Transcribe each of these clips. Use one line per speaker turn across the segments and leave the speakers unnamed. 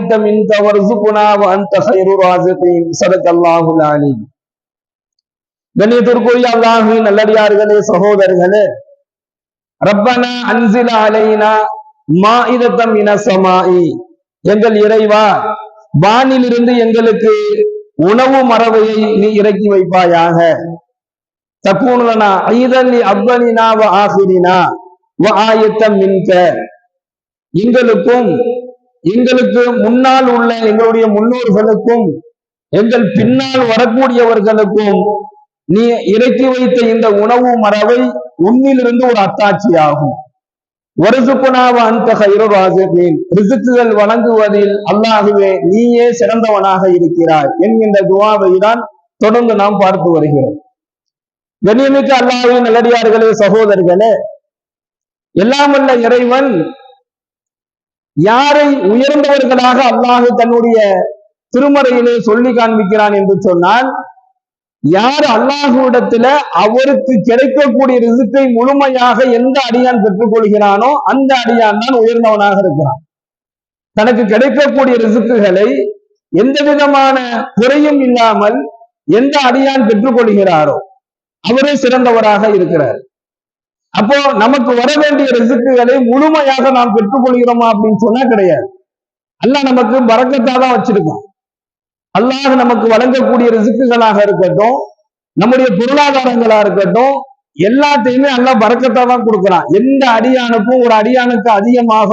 نريد منك وارزقنا وأنت خير الرازقين صدق الله العليم கண்ணியத்திற்குரிய அல்லாஹுவின் நல்லடியார்களே சகோதரர்களே ரப்பனா அன்சில அலைனா மாஇதத்தம் இன சமாயி எங்கள் இறைவா வானிலிருந்து எங்களுக்கு உணவு மரபையை நீ இறக்கி வைப்பாயாக தக்கூனுலனா ஐதல்லி அவ்வனினா வ ஆசிரினா வ ஆயத்தம் மின்க எங்களுக்கும் எங்களுக்கு முன்னால் உள்ள எங்களுடைய முன்னோர்களுக்கும் எங்கள் பின்னால் வரக்கூடியவர்களுக்கும் நீ இறக்கி வைத்த இந்த உணவு மரபை உன்னிலிருந்து ஒரு அத்தாட்சி ஆகும் வருசுக்குனாவ அந்த ஹைரோராசின் ரிசுக்குகள் வழங்குவதில் அல்லாகவே நீயே சிறந்தவனாக இருக்கிறாய் என்கின்ற துவாவை தான் தொடர்ந்து நாம் பார்த்து வருகிறோம். கண்ணியமிக்க அல்லாவின் நல்லடியார்களே சகோதரர்களே எல்லாம் வல்ல இறைவன் யாரை உயர்ந்தவர்களாக அல்லாஹு தன்னுடைய திருமறையிலே சொல்லி காண்பிக்கிறான் என்று சொன்னால் யார் அல்லாஹுவிடத்துல அவருக்கு கிடைக்கக்கூடிய ரிசுக்கை முழுமையாக எந்த அடியான் பெற்றுக்கொள்கிறானோ அந்த அடியான் தான் உயர்ந்தவனாக இருக்கிறான். தனக்கு கிடைக்கக்கூடிய ரிசுக்குகளை எந்த விதமான குறையும் இல்லாமல் எந்த அடியான் பெற்றுக்கொள்கிறாரோ அவரே சிறந்தவராக இருக்கிறார். அப்போ நமக்கு வர வேண்டிய ரிசுக்குகளை முழுமையாக நாம் பெற்றுக்கொள்கிறோமா அப்படின்னு சொன்னா கிடையாது. அல்லாஹ் நமக்கு பறக்கத்தா தான் வச்சிருக்கோம் அல்லாஹ் நமக்கு வழங்கக்கூடிய ரிசுக்குகளாக இருக்கட்டும் நம்முடைய பொருளாதாரங்களா இருக்கட்டும் எல்லாத்தையுமே அல்லாஹ் பறக்கத்தா தான் கொடுக்குறான். எந்த அடியானுக்கும் ஒரு அடியானுக்கு அதிகமாக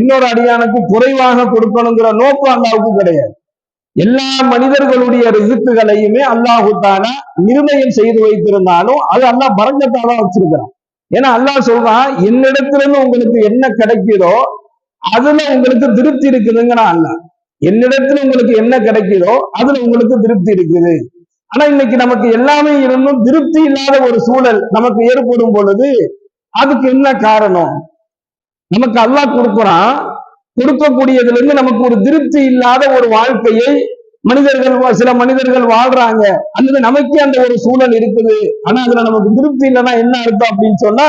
இன்னொரு அடியானுக்கு குறைவாக கொடுக்கணுங்கிற நோக்கம் அல்லாவுக்கு கிடையாது. எல்லா மனிதர்களுடைய ரிசுக்குகளையுமே அல்லாஹு தானா நிர்ணயம் செய்து வைத்திருந்தாலும் அது அல்லாஹ் பறக்கத்தா தான் வச்சிருக்கிறான். ஏன்னா அல்லாஹ் சொல்றான் என்னிடத்திலிருந்து உங்களுக்கு என்ன கிடைக்குதோ அதுல உங்களுக்கு திருப்தி இருக்குதுங்கிறான் அல்லாஹ். என்னிடத்துல உங்களுக்கு என்ன கிடைக்குதோ அதுல உங்களுக்கு திருப்தி இருக்குது. ஆனா இன்னைக்கு நமக்கு எல்லாமே இருந்தும் திருப்தி இல்லாத ஒரு சூழல் நமக்கு ஏற்படும் பொழுது அதுக்கு என்ன காரணம்? நமக்கு அல்லாஹ் கொடுக்குறான் கொடுக்கக்கூடியதுல இருந்து நமக்கு ஒரு திருப்தி இல்லாத ஒரு வாழ்க்கையை மனிதர்கள் வா- சில மனிதர்கள் வாழ்றாங்க. அல்லது நமக்கே அந்த ஒரு சூழல் இருக்குது. ஆனா அதுல நமக்கு திருப்தி இல்லைன்னா என்ன அர்த்தம் அப்படின்னு சொன்னா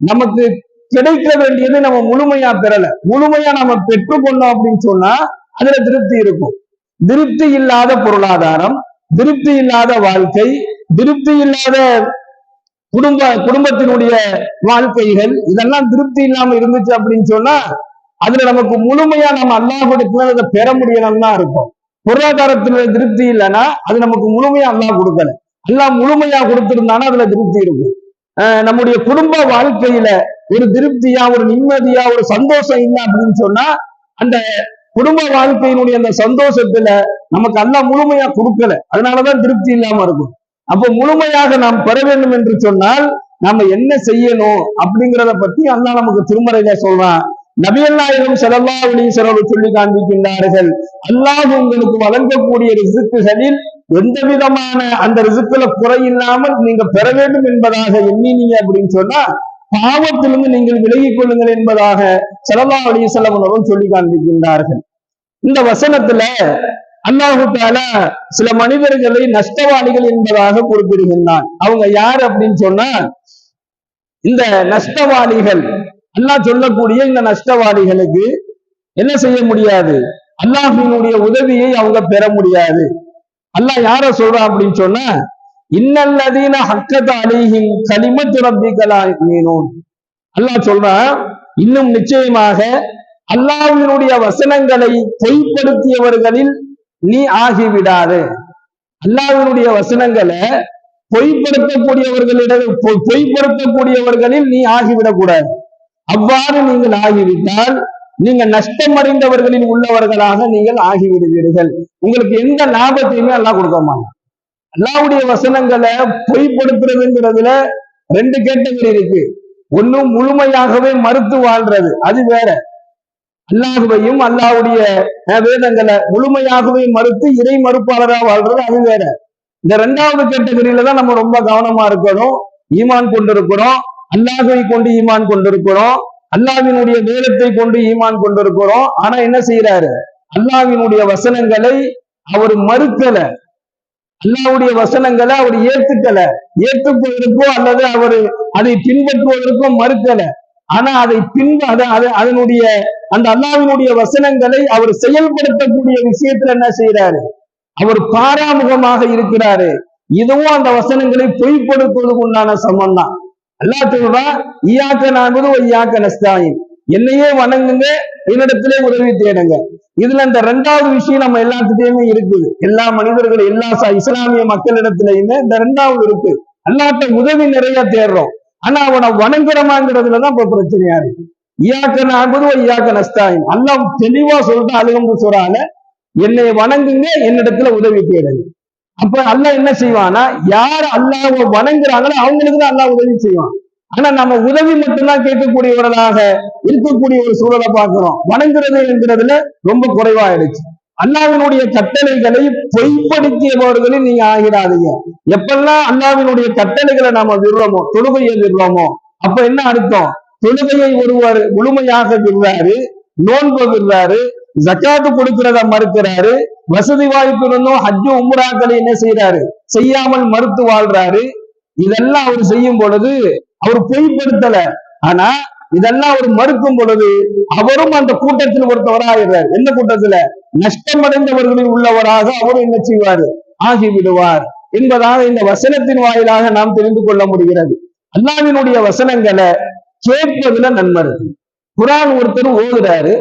நமக்கு கிடைக்க வேண்டியது நம்ம முழுமையா பெறல. முழுமையா நம்ம பெற்றுக்கொண்டோம் அப்படின்னு சொன்னா அதுல திருப்தி இருக்கும். திருப்தி இல்லாத பொருளாதாரம் திருப்தி இல்லாத வாழ்க்கை திருப்தி இல்லாத குடும்ப குடும்பத்தினுடைய வாழ்க்கைகள் இதெல்லாம் திருப்தி இல்லாம இருந்துச்சு அப்படின்னு சொன்னா அதுல நமக்கு முழுமையா நம்ம அல்லாஹ்விடத்துல அதை பெற முடியணும்னு தான் இருக்கும். பொருளாதாரத்துல திருப்தி இல்லைன்னா அது நமக்கு முழுமையா அல்லா கொடுக்கல. அல்லா முழுமையா கொடுத்திருந்தானா அதுல திருப்தி இருக்கும். நம்முடைய குடும்ப வாழ்க்கையில ஒரு திருப்தியா ஒரு நிம்மதியா ஒரு சந்தோஷம் இல்லை அப்படின்னு சொன்னா அந்த குடும்ப வாழ்க்கையினுடைய அந்த சந்தோஷத்துல நமக்கு அல்லாஹ் முழுமையா கொடுக்கல. அதனாலதான் திருப்தி இல்லாம இருக்கும். அப்போ முழுமையாக நாம் பெற வேண்டும் என்று சொன்னால் நாம என்ன செய்யணும் அப்படிங்கிறத பத்தி அல்லா நமக்கு திருமறையில சொல்றான். நபியல்லாயிரம் செலவா செலவு சொல்லி காண்பிக்கின்றார்கள் அல்லாஹ் உங்களுக்கு வழங்கக்கூடிய ரிசுக்குகளில் எந்த விதமான அந்த ரிசுக்குல குறையில்லாமல் நீங்க பெற வேண்டும் என்பதாக எண்ணினீங்க அப்படின்னு சொன்னா பாவத்திலிருந்து நீங்கள் விலகிக் கொள்ளுங்கள் என்பதாக செலவா அலி செலவனரும் சொல்லி காண்பிக்கின்றார்கள். இந்த வசனத்துல அல்லாஹு தாலா சில மனிதர்களை நஷ்டவாளிகள் என்பதாக குறிப்பிடுகின்றான். அவங்க யார் அப்படின்னு சொன்னா இந்த நஷ்டவாளிகள் அல்லாஹ் சொல்லக்கூடிய இந்த நஷ்டவாளிகளுக்கு என்ன செய்ய முடியாது? அல்லாஹினுடைய உதவியை அவங்க பெற முடியாது. அல்லாஹ் யார சொல்றான் அப்படின்னு சொன்னா இன்னல்லதீன ஹக்கத் அலிஹிம் கலிமத்து ரப்பிகலா மீனோன் அல்லாஹ் சொல்றான் இன்னும் நிச்சயமாக அல்லாஹினுடைய வசனங்களை பொய்ப்படுத்தியவர்களில் நீ ஆகிவிடாது. அல்லாஹினுடைய வசனங்களை பொய்ப்படுத்தக்கூடியவர்களிடம் பொய்- பொய்ப்படுத்தக்கூடியவர்களில் நீ ஆகிவிடக்கூடாது. அவ்வாறு நீங்கள் ஆகிவிட்டால் நீங்க நஷ்டமடைந்தவர்களில் உள்ளவர்களாக நீங்கள் ஆகிவிடுவீர்கள். உங்களுக்கு எந்த லாபத்தையுமே அல்லாஹ் கொடுக்க மாட்டான். அல்லாஹ்வுடைய வசனங்களை பொய்ப்படுத்துறதுங்கிறதுல ரெண்டு கேட்டகரி இருக்கு. ஒண்ணும் முழுமையாகவே மறுத்து வாழ்றது அது வேற. அல்லாஹுவையும் அல்லாவுடைய அஹ், வேதங்களை முழுமையாகவே மறுத்து இறை மறுப்பாளரா வாழ்றது அது வேற. இந்த ரெண்டாவது கேட்டகரியில தான் நம்ம ரொம்ப கவனமா இருக்கணும் ஈமான் கொண்டிருக்கிறோம். அல்லாஹை கொண்டு ஈமான் கொண்டிருக்கிறோம். அல்லாவினுடைய வேதத்தை கொண்டு ஈமான் கொண்டிருக்கிறோம். ஆனா என்ன செய்யறாரு அல்லாவினுடைய வசனங்களை அவர் மறுக்கல. அல்லாவுடைய வசனங்களை அவர் ஏத்துக்கல. ஏற்றுக்கொள்வதற்கோ அல்லது அவர் அதை பின்பற்றுவதற்கோ மறுக்கல. ஆனா அதை பின்பு அதனுடைய அந்த அல்லாவினுடைய வசனங்களை அவர் செயல்படுத்தக்கூடிய விஷயத்துல என்ன செய்யறாரு அவர் பாராமுகமாக இருக்கிறாரு. இதுவும் அந்த வசனங்களை பொய்ப்படுத்துவதற்கு உண்டான சமம் தான் அல்லா சொல்றா ஈயாக்க நாகுது ஐயாக்க நஸ்தாயின். என்னையே வணங்குங்க என்னிடத்திலே உதவி தேடுங்க. இதுல இந்த ரெண்டாவது விஷயம் நம்ம எல்லாத்துலயுமே இருக்குது எல்லா மனிதர்கள் எல்லா இஸ்லாமிய மக்களிடத்திலயுமே இந்த ரெண்டாவது இருக்கு. அல்லாட்ட உதவி நிறைய தேடுறோம். ஆனா அவனை வணங்குறமாங்கிறதுலதான் இப்ப பிரச்சனையா இருக்கு. ஈயாக்க ஒரு ஐயாக்க நஸ்தாயின். அல்லா தெளிவா சொல்லிட்டு அழுகம்பு சொல்றாங்க என்னை வணங்குங்க என்னிடத்துல உதவி தேடுங்க. அப்ப அல்லாஹ் என்ன செய்வானா யார் அல்லாஹ் வணங்குறாங்களோ அவங்களுக்கு தான் அல்லாஹ் உதவி செய்வான். ஆனா நம்ம உதவி மட்டும்தான் கேட்கக்கூடியவர்களாக இருக்கக்கூடிய ஒரு சூழலை பார்க்கிறோம். வணங்குறது என்கிறதுல ரொம்ப குறைவாயிடுச்சு. அல்லாவினுடைய கட்டளைகளை பொய்ப்படுத்தியவர்களில் நீங்க ஆகிறாதீங்க எப்பெல்லாம் அல்லாவினுடைய கட்டளைகளை நாம விடுறோமோ தொழுகையை விடுறோமோ அப்ப என்ன அர்த்தம்? தொழுகையை ஒருவர் முழுமையாக விடுறாரு நோன்பு விடுறாரு ஜக்காத்து கொடுக்கிறத மறுக்கிறாரு. வசதி வாய்ப்பு இருந்தும் ஹஜ்ஜு உம்ராக்களை என்ன செய்யறாரு செய்யாமல் மறுத்து வாழ்றாரு. இதெல்லாம் அவர் செய்யும் பொழுது அவர் பொய்ப்படுத்தல. ஆனா இதெல்லாம் அவர் மறுக்கும் பொழுது அவரும் அந்த கூட்டத்தில் ஒருத்தவராகிறார் எந்த கூட்டத்துல? நஷ்டமடைந்தவர்களில் உள்ளவராக அவரும் என்ன செய்வார்? ஆகிவிடுவார் என்பதாக இந்த வசனத்தின் வாயிலாக நாம் தெரிந்து கொள்ள முடிகிறது. அல்லாவினுடைய வசனங்களை கேட்பதுல நன்மை இருக்கு. குரான் ஒருத்தர் ஓதுறாரு.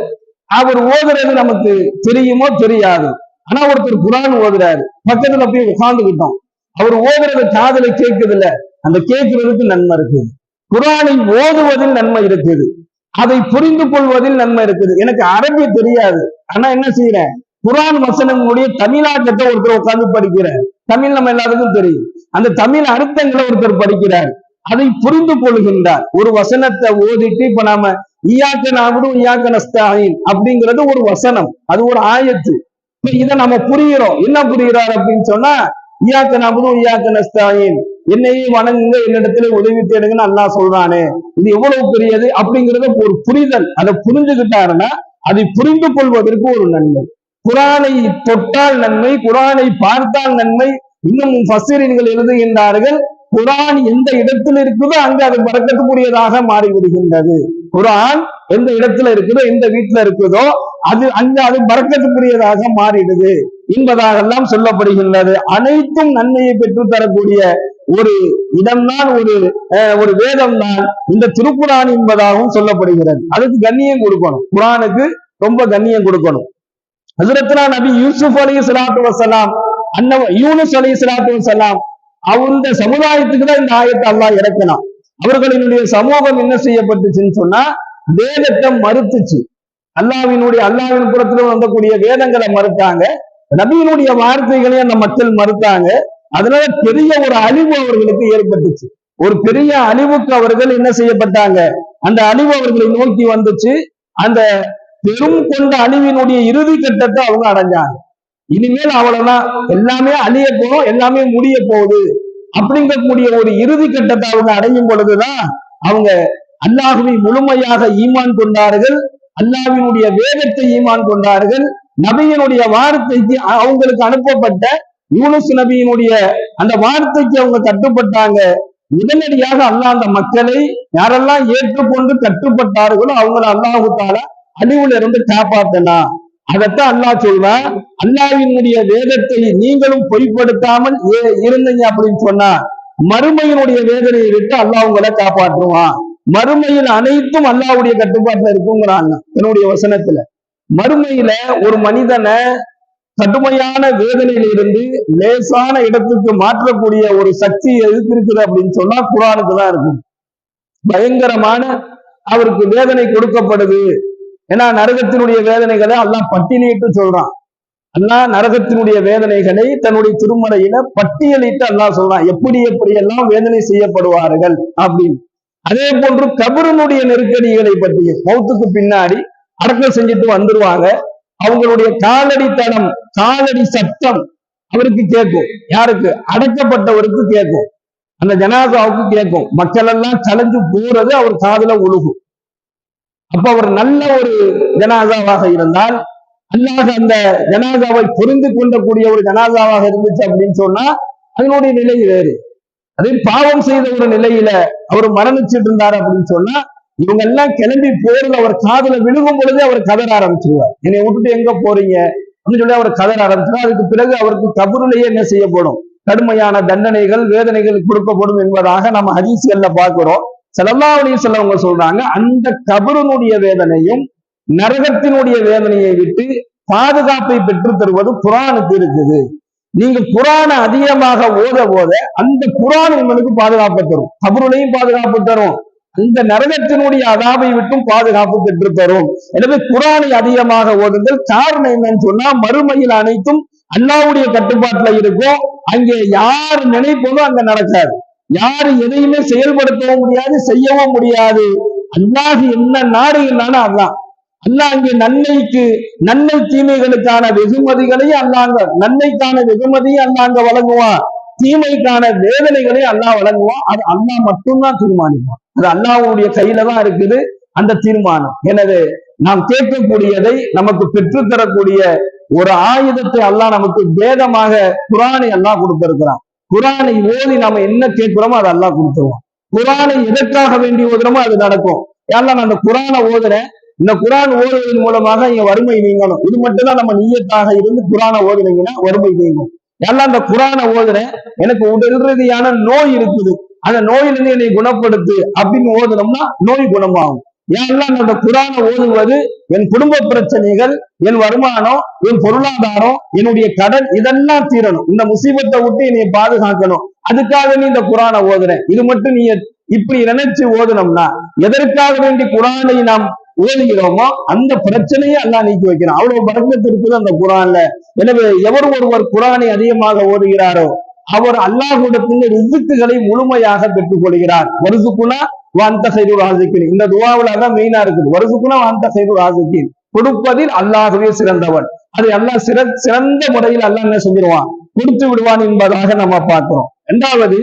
அவர் ஓதுறது நமக்கு தெரியுமோ தெரியாது. ஆனா ஒருத்தர் குரான் ஓதுறாரு. பக்கத்துல போய் உட்கார்ந்துகிட்டோம் அவர் ஓதுறது காதல கேட்குது இல்ல அந்த கேட்கிறதுக்கு நன்மை இருக்குது. குரானை ஓதுவதில் நன்மை இருக்குது. அதை புரிந்து கொள்வதில் நன்மை இருக்குது. எனக்கு அரபி தெரியாது. ஆனா என்ன செய்யறேன் குரான் வசனங்களுடைய தமிழாக்கத்தை ஒருத்தர் உட்கார்ந்து படிக்கிறேன் தமிழ் நம்ம எல்லாருக்கும் தெரியும். அந்த தமிழ் அர்த்தங்களை ஒருத்தர் படிக்கிறார். அதை புரிந்து கொள்கின்றார். ஒரு வசனத்தை ஓதிட்டு இப்ப நாம ஈயாக்க நாகுடும் ஈயாக்க நஸ்தாயின் அப்படிங்கிறது ஒரு வசனம். அது ஒரு ஆயத்து. இப்ப இதை நம்ம புரிகிறோம் என்ன புரிகிறார் அப்படின்னு சொன்னா ஈயாக்க நாகுடும் ஈயாக்க நஸ்தாயின் என்னையே வணங்குங்க என்னிடத்துல உதவி தேடுங்கன்னு அல்லாஹ் சொல்றானே. இது எவ்வளவு பெரியது அப்படிங்கறத ஒரு புரிதல். அதை புரிஞ்சுக்கிட்டாருன்னா அதை புரிந்து கொள்வதற்கு ஒரு நன்மை. குரானை தொட்டால் நன்மை குரானை பார்த்தால் நன்மை. இன்னும் ஃபசீரின்கள் எழுதுகின்றார்கள் குரான் எந்த இடத்தில் இருக்குதோ அங்கு அது பறக்கத்துக்குரியதாக மாறிவிடுகின்றது. குரான் எந்த இடத்துல இருக்குதோ எந்த வீட்டுல இருக்குதோ அது அந்த அது பறக்கத்துக்குரியதாக மாறிடுது என்பதாகலாம் சொல்லப்படுகின்றது. அனைத்தும் நன்மையை பெற்று தரக்கூடிய ஒரு இடம்தான் ஒரு அஹ், ஒரு வேதம் தான் இந்த திருக்குறான் என்பதாகவும் சொல்லப்படுகிறது. அதுக்கு கண்ணியம் கொடுக்கணும். குரானுக்கு ரொம்ப கண்ணியம் கொடுக்கணும். ஹசரத்னா நபி யூசுப் அலி சலாத்து வசலாம் அன்ன யூனுஸ் அலி சலாத்து வசலாம் அந்த சமுதாயத்துக்கு தான் இந்த ஆயத்தை அல்லாஹ் இறக்கினான். அவர்களினுடைய சமூகம் என்ன செய்யப்பட்டுச்சுன்னு சொன்னா வேதத்தை மறுத்துச்சு. அல்லாவினுடைய அல்லாவின் புறத்துல வந்தக்கூடிய வேதங்களை மறுத்தாங்க. நபியினுடைய வார்த்தைகளையும் அந்த மக்கள் மறுத்தாங்க. அதனால பெரிய ஒரு அழிவு அவர்களுக்கு ஏற்பட்டுச்சு. ஒரு பெரிய அழிவுக்கு அவர்கள் என்ன செய்யப்பட்டாங்க? அந்த அழிவு அவர்களை நோக்கி வந்துச்சு. அந்த பெரும் கொண்ட அழிவினுடைய இறுதி கட்டத்தை அவங்க அடைஞ்சாங்க. இனிமேல் அவ்வளவுதான். எல்லாமே அழிய போறோம் எல்லாமே முடிய போகுது. அப்படிங்கக்கூடிய ஒரு இறுதி கட்டத்தை அவங்க அடையும் பொழுதுதான் அவங்க அல்லாஹுவை முழுமையாக ஈமான் கொண்டார்கள் அல்லாவினுடைய வேதத்தை ஈமான் கொண்டார்கள் நபியினுடைய வார்த்தைக்கு அவங்களுக்கு அனுப்பப்பட்ட யூனுஸ் நபியினுடைய அந்த வார்த்தைக்கு அவங்க கட்டுப்பட்டாங்க. உடனடியாக அல்லாஹ் அந்த மக்களை யாரெல்லாம் ஏற்றுக்கொண்டு கட்டுப்பட்டார்களோ அவங்கள அல்லாஹு தாலா அழிவுல இருந்து காப்பாத்தனா அதைத்தான் அல்லாஹ் செய்வான் அல்லாவினுடைய வேதத்தை நீங்களும் பொய்ப்படுத்தாமல் ஏ- இருந்தீங்க அப்படின்னு சொன்னா மறுமையினுடைய வேதனையை விட்டு அல்லாஹ் உங்களை காப்பாற்றுவான். மறுமையில் அனைத்தும் அல்லாவுடைய கட்டுப்பாட்டுல இருக்குங்கிறாங்க என்னுடைய வசனத்துல. மறுமையில ஒரு மனிதனை கடுமையான வேதனையில இருந்து லேசான இடத்துக்கு மாற்றக்கூடிய ஒரு சக்தி எதுக்கு இருக்குது அப்படின்னு சொன்னா குரானுக்கு தான் இருக்கும். பயங்கரமான அவருக்கு வேதனை கொடுக்கப்படுது. ஏன்னா நரகத்தினுடைய வேதனைகளை எல்லாம் பட்டியலிட்டு சொல்றான். அல்லாஹ் நரகத்தினுடைய வேதனைகளை தன்னுடைய திருமறையில பட்டியலிட்டு அல்லாஹ் சொல்றான். எப்படி எப்படி எல்லாம் வேதனை செய்யப்படுவார்கள் அப்படின்னு. அதே போன்று கபருனுடைய நெருக்கடிகளை பற்றியும் மௌத்துக்கு பின்னாடி அடக்கம் செஞ்சுட்டு வந்துருவாங்க. அவங்களுடைய காலடி தடம் காலடி சத்தம் அவருக்கு கேட்கும். யாருக்கு? அடக்கப்பட்டவருக்கு கேட்கும். அந்த ஜனாதாவுக்கு கேட்கும். மக்கள் எல்லாம் கலைஞ்சு போறது அவர் காதுல ஒழுகும் அப்ப அவர் நல்ல ஒரு ஜனாதாவாக இருந்தால் அல்லாஹ் அந்த ஜனாதாவை புரிந்து கொள்ளக்கூடிய ஒரு ஜனாதாவாக இருந்துச்சு அப்படின்னு சொன்னா அதனுடைய நிலை வேறு. அதே பாவம் செய்த ஒரு நிலையில அவர் மரணிச்சிட்டு இருந்தார் அப்படின்னு சொன்னா இவங்க எல்லாம் கிளம்பி போறது அவர் காதுல விழுகும் பொழுதே அவர் கதற ஆரம்பிச்சிருவார். என்னை விட்டுட்டு எங்க போறீங்க? அப்படின்னு சொல்லி அவர் கதற ஆரம்பிச்சிருவார். அதுக்கு பிறகு அவருக்கு கபருலேயே என்ன செய்யப்படும்? கடுமையான தண்டனைகள் வேதனைகள் கொடுக்கப்படும் என்பதாக நம்ம ஹதீஸ்கள்ல பாக்குறோம் செலவாவளியும் செல்லவங்க சொல்றாங்க அந்த கபருனுடைய வேதனையும் நரகத்தினுடைய வேதனையை விட்டு பாதுகாப்பை பெற்று தருவது குரானுக்கு இருக்குது. நீங்க குரான அதிகமாக ஓத ஓத அந்த குரான் உங்களுக்கு பாதுகாப்பு தரும். கபருளையும் பாதுகாப்பு தரும். அந்த நரகத்தினுடைய அதாவை விட்டும் பாதுகாப்பு பெற்று தரும். எனவே குரானை அதிகமாக ஓதுங்கள். காரணம் என்னன்னு சொன்னா மறுமையில் அனைத்தும் அல்லாவுடைய கட்டுப்பாட்டுல இருக்கும். அங்கே யார் நினைப்பதோ அங்க நடக்காது. யாரு எதையுமே செயல்படுத்தவும் முடியாது செய்யவும் முடியாது. அல்லாஹ் என்ன நாடு அல்லாஹ். அல்லாஹ் அங்கே நன்மைக்கு நன்மை தீமைகளுக்கான வெகுமதிகளையும் அல்லாங்க நன்மைக்கான வெகுமதியும் அல்லாங்க வழங்குவான் தீமைக்கான வேதனைகளையும் அல்லாஹ் வழங்குவான் அது அல்லாஹ் மட்டும்தான் தீர்மானிப்பான். அது அல்லாஹுடைய கையில தான் இருக்குது அந்த தீர்மானம். எனவே நாம் கேட்கக்கூடியதை நமக்கு பெற்றுத்தரக்கூடிய ஒரு ஆயுதத்தை அல்லாஹ் நமக்கு வேதமாக குரானை அல்லாஹ் கொடுத்திருக்கிறான். குரானை ஓதி நாம என்ன கேட்கிறோமோ அதை அல்லாஹ் கொடுத்துருவோம் குரானை எதற்காக வேண்டி ஓதுறோமோ அது நடக்கும். யாரெல்லாம் நான் அந்த குரானை ஓதுறேன். இந்த குரான் ஓதுவதன் மூலமாக இங்க வறுமை நீங்கணும். இது மட்டும் தான் நம்ம நீயத்தாக இருந்து குரானை ஓதுனீங்கன்னா வறுமை நீங்கும். எல்லாம் அந்த குரானை ஓதுறேன். எனக்கு உடல் ரீதியான நோய் இருக்குது. அந்த நோயிலிருந்து என்னை குணப்படுத்து அப்படின்னு ஓதுனோம்னா நோய் குணமாகும். ஏன்னா அந்த குரானை ஓதுவது என் குடும்ப பிரச்சனைகள் என் வருமானம் என் பொருளாதாரம் என்னுடைய கடன் இதெல்லாம் தீரணும். இந்த முசீபத்தை விட்டு என்னை பாதுகாக்கணும். அதுக்காக நீ இந்த குரானை ஓதுறேன் இது மட்டும் நீ இப்படி நினைச்சு ஓதுனோம்னா எதற்காக வேண்டி குரானை நாம் ஓதுகிறோமோ அந்த பிரச்சனையை எல்லாம் நீக்கி வைக்கிறோம் அவ்வளவு பறக்கத்து இருக்குது அந்த குரான்ல. எனவே எவர் ஒருவர் குரானை அதிகமாக ஓதுகிறாரோ அவர் அல்லாஹுடத்தின் ரிசுக்குகளை முழுமையாக பெற்றுக் கொள்கிறார். வருசுக்குனா வாந்த சைடு ராசிக்கின் இந்த துவாவில் தான் மெயினா இருக்குது. வருசுக்குனா வாந்த சைடு ராசிக்கின் கொடுப்பதில் அல்லாஹுவே சிறந்தவன். அது அல்லாஹ் சிற சிறந்த முறையில் அல்லாஹ் என்ன செஞ்சிருவான்? கொடுத்து விடுவான் என்பதாக நம்ம பார்க்கிறோம். இரண்டாவது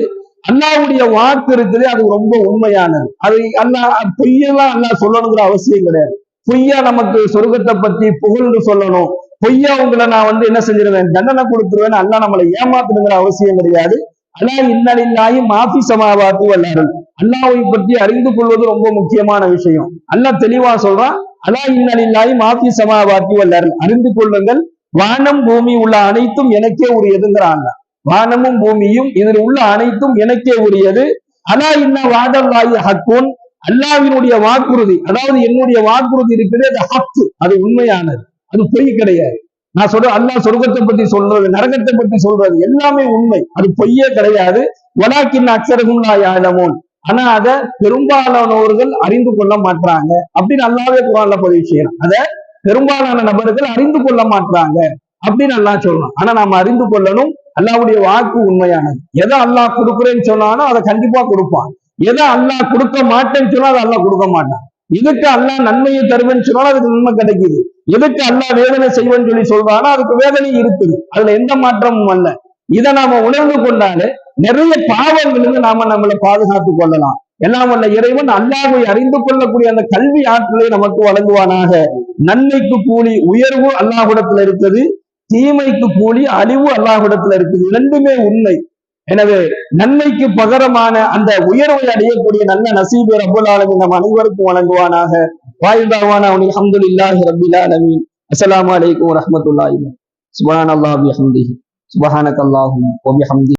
அல்லாவுடைய வாக்கு இருக்குது அது ரொம்ப உண்மையானது. அது அல்லாஹ் பொய்யெல்லாம் அல்லாஹ் சொல்லணுங்கிற அவசியம் கிடையாது. பொய்யா நமக்கு சொர்க்கத்தை பத்தி புகழ்ந்து சொல்லணும். பொய்யா உங்களை நான் வந்து என்ன செஞ்சிருவேன்? தண்டனை கொடுத்துருவேன் அல்லா நம்மளை ஏமாத்தணுங்கிற அவசியம் கிடையாது. அல்லா இன்னலில்லாயும் மாஃபி சமாவாத்து வல்லாறு அல்லாவை பற்றி அறிந்து கொள்வது ரொம்ப முக்கியமான விஷயம். அல்லா தெளிவா சொல்றான் அலா இன்னலில்லாயும் மாஃபி சமாவாத்தி வல்லார்கள் அறிந்து கொள்ளுங்கள் வானம் பூமி உள்ள அனைத்தும் எனக்கே உரியதுங்கிறான் வானமும் பூமியும் இதில் உள்ள அனைத்தும் எனக்கே உரியது. அலா இன்ன வாதல்லாயி ஹக்குன். அல்லாவினுடைய வாக்குறுதி அதாவது என்னுடைய வாக்குறுதி இருக்கிறது அது ஹக்கு அது உண்மையானது. அது பொய் கிடையாது. நான் சொல்ற அல்லா சொர்க்கத்தை பத்தி சொல்றது நரகத்தை பத்தி சொல்றது எல்லாமே உண்மை. அது பொய்யே கிடையாது. வடாக்கின் அக்ஷரகும் யாழமோன் ஆனா அதை பெரும்பாலானவர்கள் அறிந்து கொள்ள மாட்டாங்க அப்படின்னு அல்லாவே குரான்ல பதிவு செய்யணும் அத பெரும்பாலான நபர்கள் அறிந்து கொள்ள மாட்டாங்க அப்படின்னு அல்லா சொல்லணும் ஆனா நாம அறிந்து கொள்ளணும் அல்லாவுடைய வாக்கு உண்மையானது. எதை அல்லாஹ் கொடுக்குறேன்னு சொன்னாலும் அதை கண்டிப்பா கொடுப்பான். எதை அல்லாஹ் கொடுக்க மாட்டேன்னு சொன்னா அதை அல்லாஹ் கொடுக்க மாட்டான். எதுக்கு அல்லா நன்மையை தருவேன்னு சொன்னாலும் அதுக்கு நன்மை கிடைக்குது. எதுக்கு அல்லா வேதனை செய்வேன்னு சொல்லி சொல்றானோ அதுக்கு வேதனை இருக்குது. அதுல எந்த மாற்றமும் அல்ல. இதை நாம உணர்ந்து கொண்டாலே நிறைய பாவங்களிலிருந்து நாம நம்மளை பாதுகாத்துக் கொள்ளலாம். எல்லாம் வல்ல இறைவன் அல்லாவை அறிந்து கொள்ளக்கூடிய அந்த கல்வி ஆற்றலை நமக்கு வழங்குவானாக. நன்மைக்கு கூலி உயர்வு அல்லாஹுடத்துல இருக்குது. தீமைக்கு கூலி அழிவு அல்லாஹுடத்துல இருக்குது. இரண்டுமே உண்மை. எனவே நன்மைக்கு பகரமான அந்த உயர்வை அடையக்கூடிய நல்ல நசீபு ரபுல் ஆலமின் நம் அனைவருக்கும் வழங்குவானாக. வாயுதாவான அவனில் அஹமது இல்லாஹி ரபில் ஆலமின் அஸ்லாம் வலைக்கம் வரமத்துல்லாஹி சுபஹான் அல்லாஹ் சுபஹானக் அல்லாஹும்